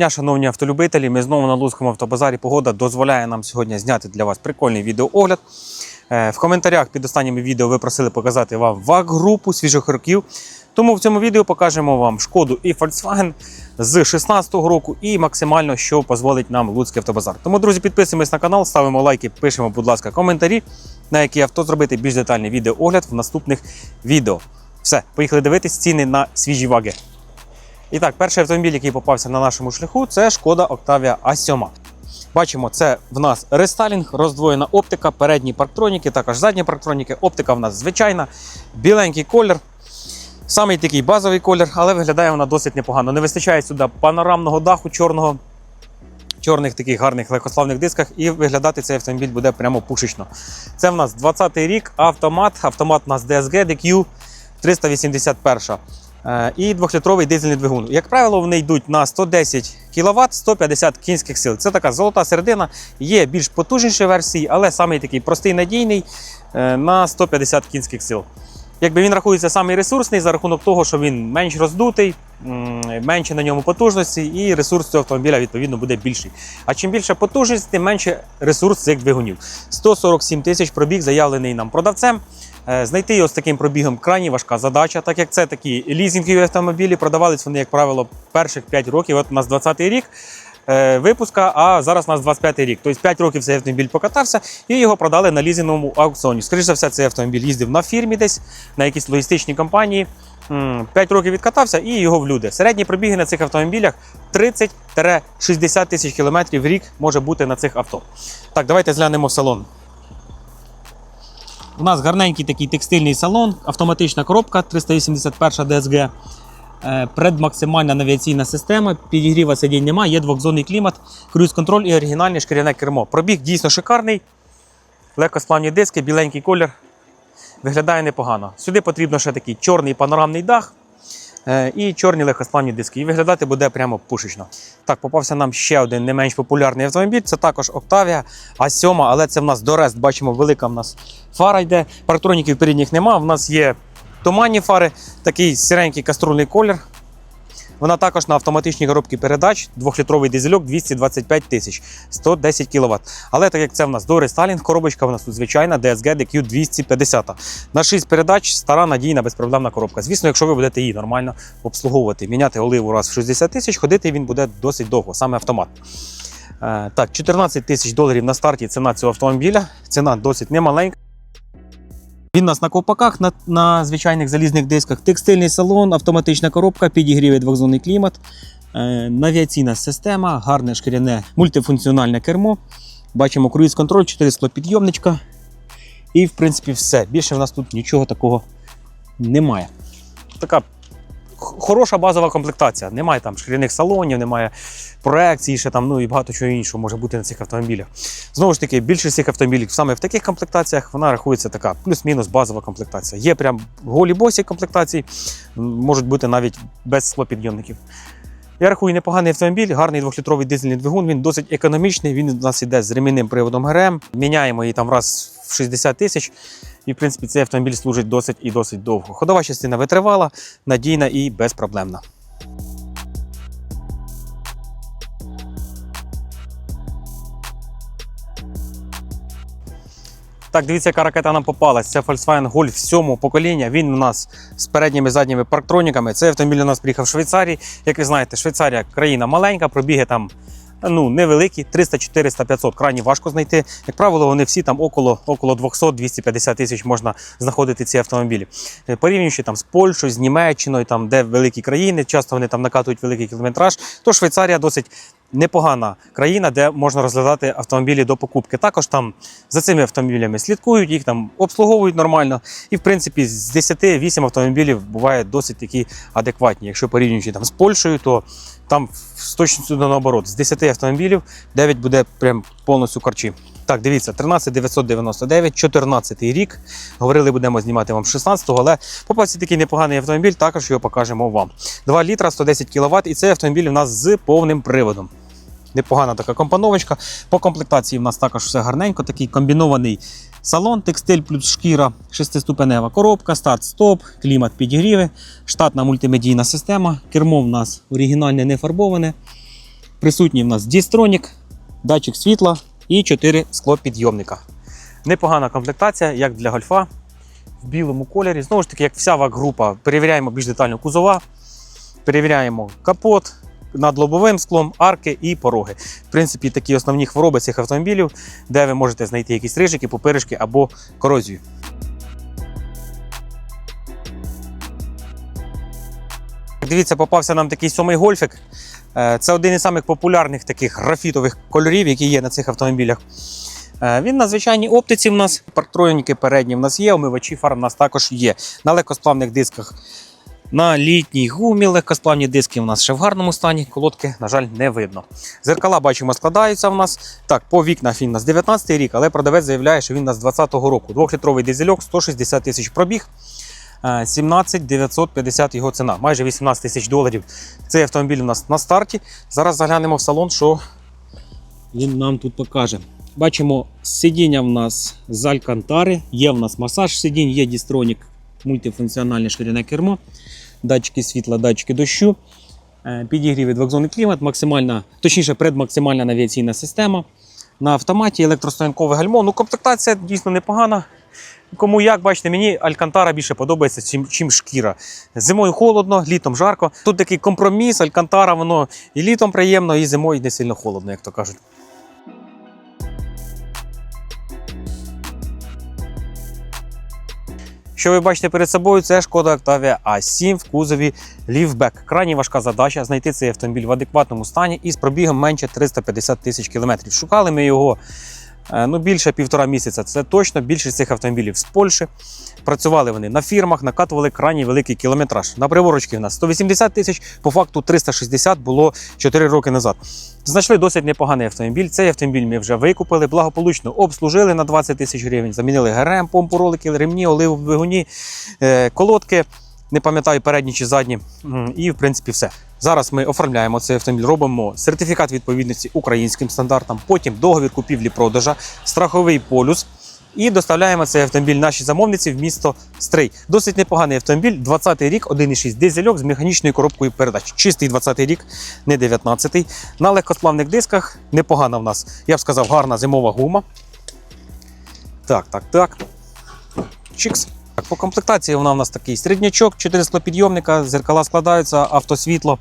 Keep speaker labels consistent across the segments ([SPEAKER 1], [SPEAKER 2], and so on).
[SPEAKER 1] Дня, шановні автолюбителі, ми знову на Луцькому автобазарі. Погода дозволяє нам сьогодні зняти для вас прикольний відеоогляд. Е, В коментарях під останніми відео ви просили показати вам ВАГ-групу свіжих років. Тому в цьому відео покажемо вам шкоду і Volkswagen з 2016 року і максимально, що дозволить нам Луцький автобазар. Тому, друзі, підписуємось на канал, ставимо лайки, пишемо, будь ласка, коментарі, на які авто зробити більш детальний відеоогляд в наступних відео. Все, поїхали дивитись ціни на свіжі ваги. І так, перший автомобіль, який попався на нашому шляху, це шкода Octavia A7. Бачимо, це в нас рестайлінг, роздвоєна оптика, передні парктроніки, також задні парктроніки. Оптика в нас звичайна, біленький колір. Самий такий базовий колір, але виглядає вона досить непогано. Не вистачає сюди панорамного даху чорного, чорних таких гарних легкославних дисках, і виглядати цей автомобіль буде прямо пушечно. Це в нас 20-й рік, автомат. Автомат у нас DSG DQ 381. Е, І 2-літровий дизельний двигун. Як правило, вони йдуть на 110 кВт, 150 кінських сил. Це така золота середина. Є більш потужніші версії, але самий такий простий надійний е, на 150 кінських сил. Якби він рахується самий ресурсний за рахунок того, що він менш роздутий, менше на ньому потужності, і ресурс цього автомобіля відповідно буде більший. А чим більша потужність, тим менше ресурс цих двигунів. 147 тисяч пробіг заявлений нам продавцем. Е, Знайти його з таким пробігом крайні важка задача, так як це такі лізингові автомобілі, продавались вони, як правило, перших 5 років. От у нас 20-й рік е, випуска, а зараз у нас 25-й рік. Тобто 5 років цей автомобіль покатався і його продали на лізинговому аукціоні. Скоріше за все, цей автомобіль їздив на фірмі десь, на якійсь логістичній компанії. 5 років відкатався і його в люди. Середні пробіги на цих автомобілях 30-60 тисяч кілометрів в рік може бути на цих авто. Так, давайте зглянемо в салон. У нас гарненький такий текстильний салон, автоматична коробка 381 DSG. Е, Предмаксимальна навіаційна система, підігріва сидінь немає, є двохзонний клімат, круїз-контроль і оригінальне шкіряне кермо. Пробіг дійсно шикарний, легкосплавні диски, біленький колір. Виглядає непогано. Сюди потрібно ще такий чорний панорамний дах і чорні легкосплавні диски. І виглядати буде прямо пушечно. Так, попався нам ще один не менш популярний автомобіль. Це також Octavia A7, але це в нас Дорест. Бачимо, велика в нас фара йде. Парктроніків передніх нема. В нас є туманні фари, такий сіренький каструльний колір. Вона також на автоматичній коробці передач, 2-літровий дизельок 225 тисяч, 110 кВт. Але так як це в нас до рестайлінг, коробочка в нас тут звичайна DSG DQ 250. На 6 передач стара надійна безпроблемна коробка. Звісно, якщо ви будете її нормально обслуговувати, міняти оливу раз в 60 тисяч, ходити він буде досить довго, саме автомат. Е, Так, 14 тисяч доларів на старті ціна цього автомобіля. Ціна досить немаленька. Він у нас на ковпаках, на, на звичайних залізних дисках, текстильний салон, автоматична коробка, підігріве двохзонний клімат, е, навіаційна система, гарне шкіряне мультифункціональне кермо. Бачимо круїз-контроль, 4 склопідйомничка. І, в принципі, все. Більше в нас тут нічого такого немає. Така хороша базова комплектація. Немає там шкіряних салонів, немає проекцій, ще там, ну і багато чого іншого може бути на цих автомобілях. Знову ж таки, більшість цих автомобілів саме в таких комплектаціях вона рахується така плюс-мінус базова комплектація. Є прям голі босі комплектації, можуть бути навіть без склопідйомників. Я рахую непоганий автомобіль, гарний двохлітровий дизельний двигун. Він досить економічний. Він у нас іде з ремінним приводом ГРМ. Міняємо її там раз в 60 тисяч. І, в принципі, цей автомобіль служить досить і досить довго. Ходова частина витривала, надійна і безпроблемна. Так, дивіться, яка ракета нам попалась. Це Volkswagen Golf 7 покоління. Він у нас з передніми і задніми парктроніками. Цей автомобіль у нас приїхав в Швейцарії. Як ви знаєте, Швейцарія країна маленька, пробіги там ну, невеликі, 300, 400, 500 крайні важко знайти. Як правило, вони всі там около, около 200-250 тисяч можна знаходити ці автомобілі. Е, Порівнюючи там з Польщею, з Німеччиною, там, де великі країни, часто вони там накатують великий кілометраж, то Швейцарія досить непогана країна, де можна розглядати автомобілі до покупки. Також там за цими автомобілями слідкують, їх там обслуговують нормально. І в принципі з 10-8 автомобілів буває досить такі адекватні. Якщо порівнюючи там з Польщею, то там з точністю наоборот. З 10 автомобілів 9 буде прям повністю корчі. Так, дивіться, 13999, 14 рік. Говорили, будемо знімати вам 16-го, але попався такий непоганий автомобіль, також його покажемо вам. 2 літра, 110 кВт, і цей автомобіль у нас з повним приводом. Непогана така компоновочка. По комплектації в нас також все гарненько, такий комбінований салон, текстиль плюс шкіра, шестиступенева коробка, старт-стоп, клімат підігріви, штатна мультимедійна система. Кермо в нас оригінальне не фарбоване. Присутній в нас дістронік, датчик світла і 4 склопідйомника. Непогана комплектація, як для гольфа в білому кольорі. Знову ж таки, як вся ВАК-група, перевіряємо більш детально кузова, перевіряємо капот над лобовим склом, арки і пороги. В принципі, такі основні хвороби цих автомобілів, де ви можете знайти якісь рижики, пупиришки або корозію. Дивіться, попався нам такий сьомий гольфик. Е, Це один із самих популярних таких графітових кольорів, які є на цих автомобілях. Е, Він на звичайній оптиці в нас, парктроніки передні в нас є, омивачі фар в нас також є. На легкосплавних дисках на літній гумі легкосплавні диски в нас ще в гарному стані, колодки, на жаль, не видно. Зеркала, бачимо, складаються в нас. Так, по вікнах він у нас 19 рік, але продавець заявляє, що він у нас 20-го року. Двохлітровий дизельок, 160 тисяч пробіг. Е, 17 950 його ціна, майже 18 тисяч доларів. Цей автомобіль у нас на старті. Зараз заглянемо в салон, що він нам тут покаже. Бачимо, сидіння в нас з алькантари, є в нас масаж сидінь, є дістронік, мультифункціональне шкіряне кермо, датчики світла, датчики дощу, е, підігріві двохзонний клімат, максимальна, точніше, предмаксимальна навіаційна система. На автоматі електростоянкове гальмо. Ну, комплектація дійсно непогана. Кому як, бачите, мені Алькантара більше подобається, чим шкіра. Зимою холодно, літом жарко. Тут такий компроміс, Алькантара, воно і літом приємно, і зимою не сильно холодно, як то кажуть. Що ви бачите перед собою, це шкода Octavia A7 в кузові лівбек. Крайні важка задача знайти цей автомобіль в адекватному стані і з пробігом менше 350 тисяч кілометрів. Шукали ми його ну, більше півтора місяця. Це точно більшість цих автомобілів з Польщі. Працювали вони на фірмах, накатували крайній великий кілометраж. На приворочки в нас 180 тисяч, по факту 360 було 4 роки назад. Знайшли досить непоганий автомобіль. Цей автомобіль ми вже викупили, благополучно обслужили на 20 тисяч гривень, замінили ГРМ, помпу, ролики, ремні, оливу в двигуні, е, колодки. Не пам'ятаю передні чи задні. І в принципі все. Зараз ми оформляємо цей автомобіль, робимо сертифікат відповідності українським стандартам, потім договір купівлі-продажа, страховий полюс. І доставляємо цей автомобіль нашій замовниці в місто Стрий. Досить непоганий автомобіль, 20-й рік, 1,6 дизельок з механічною коробкою передач. Чистий 20-й рік, не 19-й. На легкосплавних дисках непогана в нас, я б сказав, гарна зимова гума. Так, так, так. Чікс. Так, по комплектації вона у нас такий середнячок, 4 склопідйомника, зеркала складаються, автосвітло.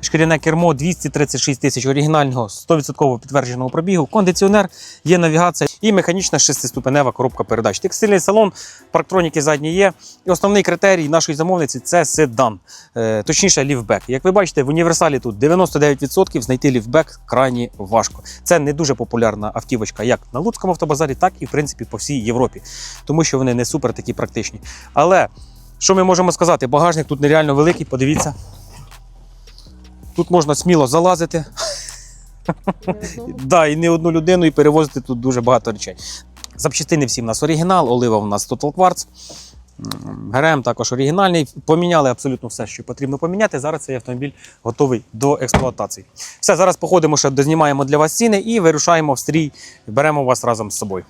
[SPEAKER 1] Шкіряне кермо 236 тисяч оригінального 100% підтвердженого пробігу, кондиціонер, є навігація і механічна шестиступенева коробка передач. Текстильний салон, парктроніки задні є. І основний критерій нашої замовниці це седан, е, точніше ліфбек. Як ви бачите, в універсалі тут 99% знайти ліфбек крайні важко. Це не дуже популярна автівочка як на Луцькому автобазарі, так і в принципі по всій Європі, тому що вони не супер такі практичні. Але що ми можемо сказати? Багажник тут нереально великий, подивіться. Тут можна сміло залазити. Да, і не одну людину, і перевозити тут дуже багато речей. Запчастини всі в нас оригінал, олива в нас Total Quartz. ГРМ також оригінальний. Поміняли абсолютно все, що потрібно поміняти. Зараз цей автомобіль готовий до експлуатації. Все, зараз походимо, ще дознімаємо для вас ціни і вирушаємо в стрій. Беремо вас разом з собою.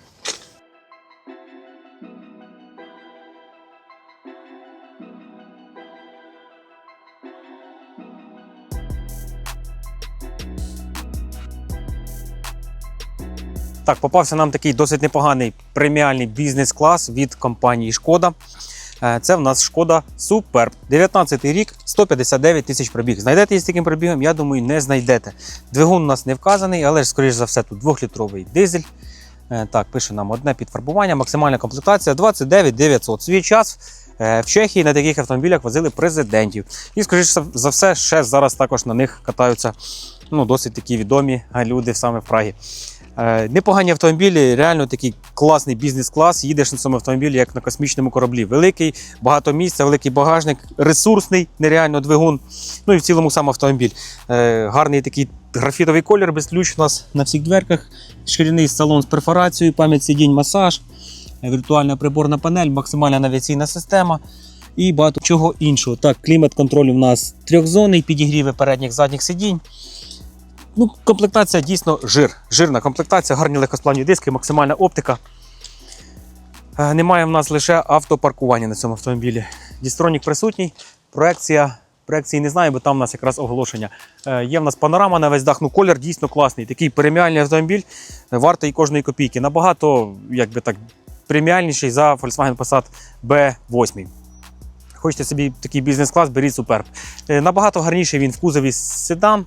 [SPEAKER 1] Так, попався нам такий досить непоганий преміальний бізнес-клас від компанії Шкода. Е, Це в нас Шкода Superb. 19 рік, 159 тисяч пробіг. Знайдете її з таким пробігом, я думаю, не знайдете. Двигун у нас не вказаний, але ж, скоріш за все, тут 2-літровий дизель. Е, Так, пише нам одне підфарбування, максимальна комплектація 29 900. Свій час е, в Чехії на таких автомобілях возили президентів. І, скоріш за все, ще зараз також на них катаються ну, досить такі відомі люди саме в Прагі. Е, Непогані автомобілі, реально такий класний бізнес-клас. Їдеш на цьому автомобілі, як на космічному кораблі. Великий, багато місця, великий багажник, ресурсний, нереально двигун. Ну і в цілому сам автомобіль. Е, Гарний такий графітовий колір, без ключ у нас на всіх дверках. Шкіряний салон з перфорацією, пам'ять сидінь, масаж, е, віртуальна приборна панель, максимальна навігаційна система. І багато чого іншого. Так, клімат-контроль у нас трьохзонний, підігріви передніх задніх сидінь. Ну, комплектація дійсно жир. Жирна комплектація, гарні легкосплавні диски, максимальна оптика. Е, Немає в нас лише автопаркування на цьому автомобілі. Дістронік присутній, проекція Проекції не знаю, бо там у нас якраз оголошення. Е, Є в нас панорама на весь дах. Ну, колір дійсно класний. Такий преміальний автомобіль, вартий кожної копійки. Набагато, як так, преміальніший за Volkswagen Passat B8. Хочете собі такий бізнес-клас, беріть суперб. Набагато гарніший він в кузові седан,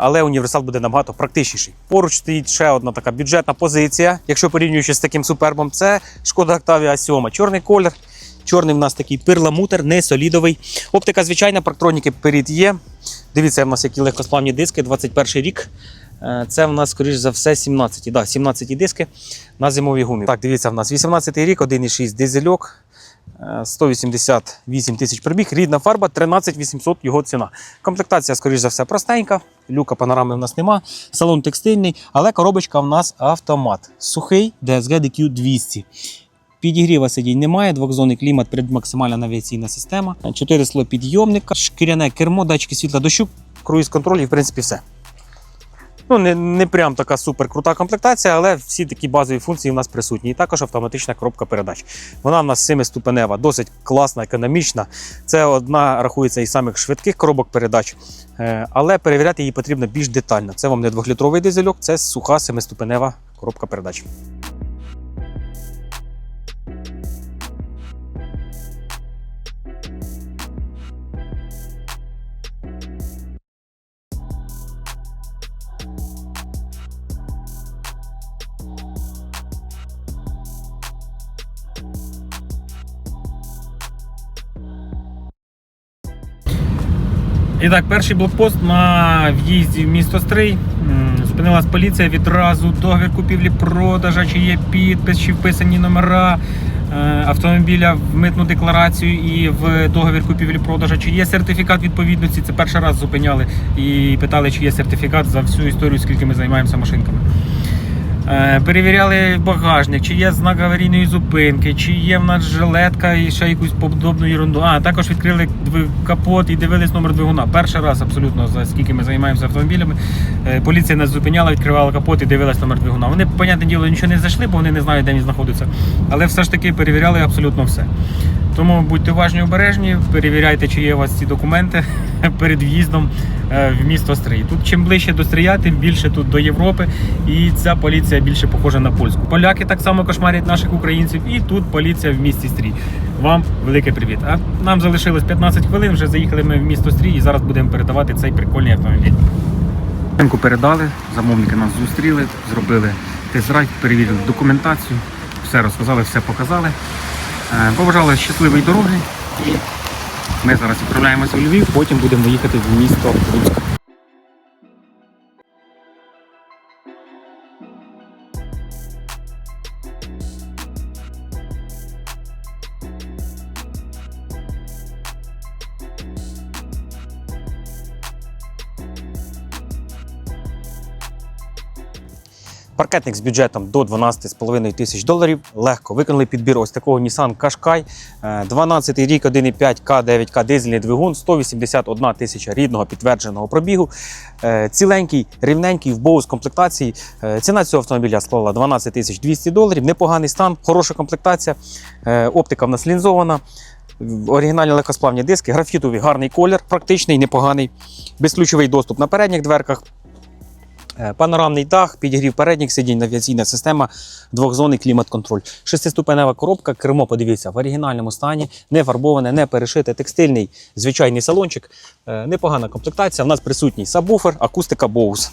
[SPEAKER 1] але універсал буде набагато практичніший. Поруч стоїть ще одна така бюджетна позиція, якщо порівнюючи з таким супербом, це шкода Octavia 7. Чорний колір. Чорний в нас такий перламутр, не солідовий. Оптика звичайна, парктроніки перед є. Дивіться, в нас які легкосплавні диски, 21 рік. Е, Це в нас, скоріш за все, 17. Да, 17 диски на зимовій гумі. Так, дивіться, в нас 18 рік, 1,6 дизельок. Е, 188 тисяч пробіг, рідна фарба, 13 800 його ціна. Комплектація, скоріш за все, простенька. Люка панорами в нас нема. Салон текстильний, але коробочка в нас автомат. Сухий DSG DQ 200. Підігріва сидінь немає, двохзонний клімат, максимальна навіаційна система, 4 сло підйомника, шкіряне кермо, датчики світла дощу, круїз контроль і в принципі все. Ну, не, не прям така супер крута комплектація, але всі такі базові функції в нас присутні. І також автоматична коробка передач. Вона в нас 7-ступенева, досить класна, економічна. Це одна рахується із самих швидких коробок передач, Е, але перевіряти її потрібно більш детально. Це вам не двохлітровий дизельок, це суха 7-ступенева коробка передач. І так, перший блокпост на в'їзді в місто Стрий. Зупинилась поліція відразу. Договір купівлі-продажа, чи є підпис, чи вписані номера е, автомобіля в митну декларацію і в договір купівлі-продажа, чи є сертифікат відповідності. Це перший раз зупиняли і питали, чи є сертифікат за всю історію, скільки ми займаємося машинками. Е, Перевіряли багажник, чи є знак аварійної зупинки, чи є в нас жилетка і ще якусь подобну ерунду. А також відкрили капот і дивились номер двигуна. Перший раз абсолютно за скільки ми займаємося автомобілями. Е, Поліція нас зупиняла, відкривала капот і дивилась номер двигуна. Вони, понятне діло, нічого не зайшли, бо вони не знають, де він знаходиться. Але все ж таки перевіряли абсолютно все. Тому будьте уважні, обережні, перевіряйте, чи є у вас ці документи перед в'їздом е, в місто Стрий. Тут чим ближче до Стрия, тим більше тут до Європи, і ця поліція більше похожа на польську. Поляки так само кошмарять наших українців, і тут поліція в місті Стрій. Вам великий привіт. А нам залишилось 15 хвилин. Вже заїхали ми в місто Стрій і зараз будемо передавати цей прикольний автомобіль. Ринку передали, замовники нас зустріли, зробили тест-драйв, перевірили документацію, все розказали, все показали. Е, Побажали щасливої дороги. Ми зараз відправляємося у Львів, потім будемо їхати в місто Луцьк. Паркетник з бюджетом до 12,5 тисяч доларів. Легко виконали підбір ось такого Nissan Qashqai. Е, 12 рік, 1,5 К9К дизельний двигун, 181 тисяча рідного підтвердженого пробігу. Е, Ціленький, рівненький, в боус комплектації. Е, Ціна цього автомобіля склала 12 тисяч 200 доларів. Непоганий стан, хороша комплектація. Е, Оптика в нас лінзована. Оригінальні легкосплавні диски, графітовий гарний колір, практичний, непоганий. Безключовий доступ на передніх дверках. Е, Панорамний дах, підігрів передніх сидінь, навігаційна система, двохзонний клімат-контроль. Шестиступенева коробка, кермо, подивіться, в оригінальному стані, не фарбоване, не перешите, текстильний, звичайний салончик. Е, Непогана комплектація. У нас присутній сабвуфер, акустика Bose.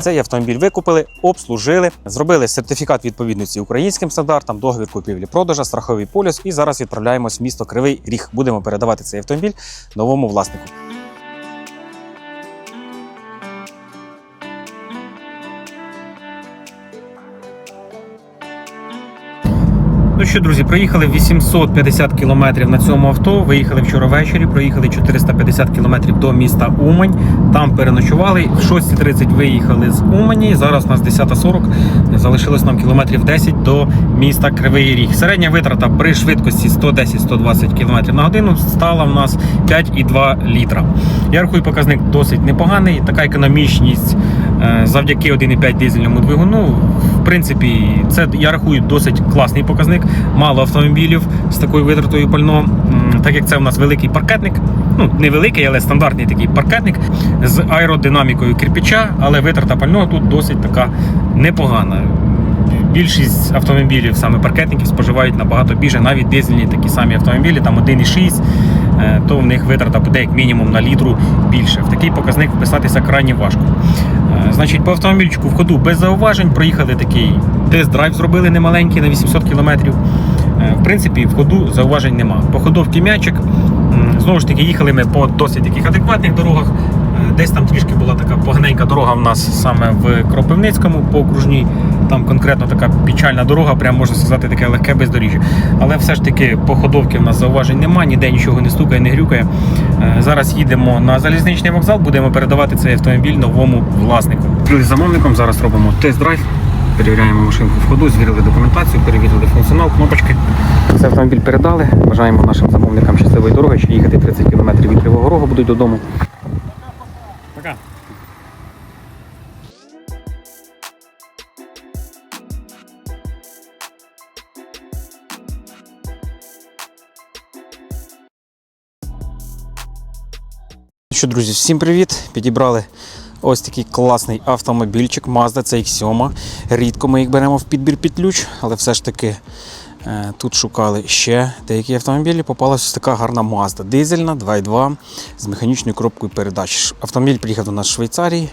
[SPEAKER 1] Цей автомобіль викупили, обслужили, зробили сертифікат відповідності українським стандартам, договір купівлі-продажа, страховий поліс. І зараз відправляємось в місто Кривий Ріг. Будемо передавати цей автомобіль новому власнику. Що, друзі, проїхали 850 кілометрів на цьому авто. Виїхали вчора ввечері, проїхали 450 кілометрів до міста Умань. Там переночували. В 6.30 виїхали з Умані. Зараз у нас 10.40. Залишилось нам кілометрів 10 до міста Кривий Ріг. Середня витрата при швидкості 110-120 км на годину стала в нас 5,2 літра. Я рахую, показник досить непоганий. Така економічність Завдяки 1,5 дизельному двигуну, в принципі, це я рахую досить класний показник. Мало автомобілів з такою витратою пального, так як це в нас великий паркетник. Ну, не великий, але стандартний такий паркетник з аеродинамікою кирпича, але витрата пального тут досить така непогана. Більшість автомобілів, саме паркетників, споживають набагато більше, навіть дизельні такі самі автомобілі, там 1,6, е, то в них витрата буде як мінімум на літру більше. В такий показник вписатися крайні важко. Е, Значить, по автомобільчику в ходу без зауважень проїхали такий тест-драйв, зробили немаленький на 800 км. В принципі, в ходу зауважень нема. По ходовці м'ячик. Знову ж таки, їхали ми по досить таких адекватних дорогах. Е, Десь там трішки була така поганенька дорога в нас саме в Кропивницькому по окружній. Там конкретно така печальна дорога, прям можна сказати, таке легке бездоріжжя. Але все ж таки по ходовці в нас зауважень нема, ніде нічого не стукає, не грюкає. Е, Зараз їдемо на залізничний вокзал, будемо передавати цей автомобіль новому власнику. З замовником зараз робимо тест-драйв. Перевіряємо машинку в ходу, звірили документацію, перевірили функціонал, кнопочки. Цей автомобіль передали. Бажаємо нашим замовникам щасливої дороги, що їхати 30 км від Кривого Рогу будуть додому. Що, друзі, всім привіт! Підібрали ось такий класний автомобільчик Mazda CX-7. Рідко ми їх беремо в підбір під ключ, але все ж таки е, тут шукали ще деякі автомобілі. Попалася ось така гарна Mazda. Дизельна 2.2 з механічною коробкою передач. Автомобіль приїхав до нас з Швейцарії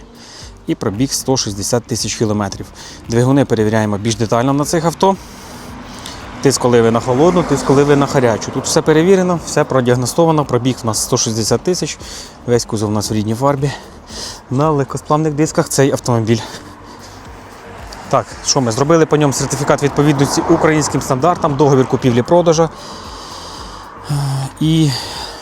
[SPEAKER 1] і пробіг 160 тисяч кілометрів. Двигуни перевіряємо більш детально на цих авто. Тиск, коли ви на холодну, тиск, коли ви на гарячу. Тут все перевірено, все продіагностовано. Пробіг у нас 160 тисяч. Весь кузов у нас в рідній фарбі. На легкосплавних дисках цей автомобіль. Так, що ми зробили по ньому сертифікат відповідності українським стандартам, договір купівлі-продажа. І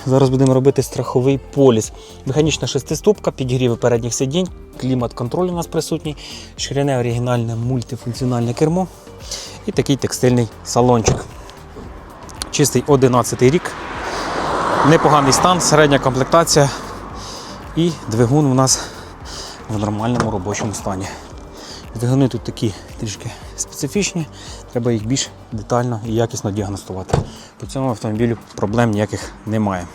[SPEAKER 1] зараз будемо робити страховий поліс. Механічна шестиступка, підігріви передніх сидінь, клімат-контроль у нас присутній, шкіряне оригінальне мультифункціональне кермо і такий текстильний салончик. Чистий 11 рік. Непоганий стан, середня комплектація. І двигун у нас в нормальному робочому стані. Двигуни тут такі трішки специфічні, треба їх більш детально і якісно діагностувати. По цьому автомобілю проблем ніяких немає.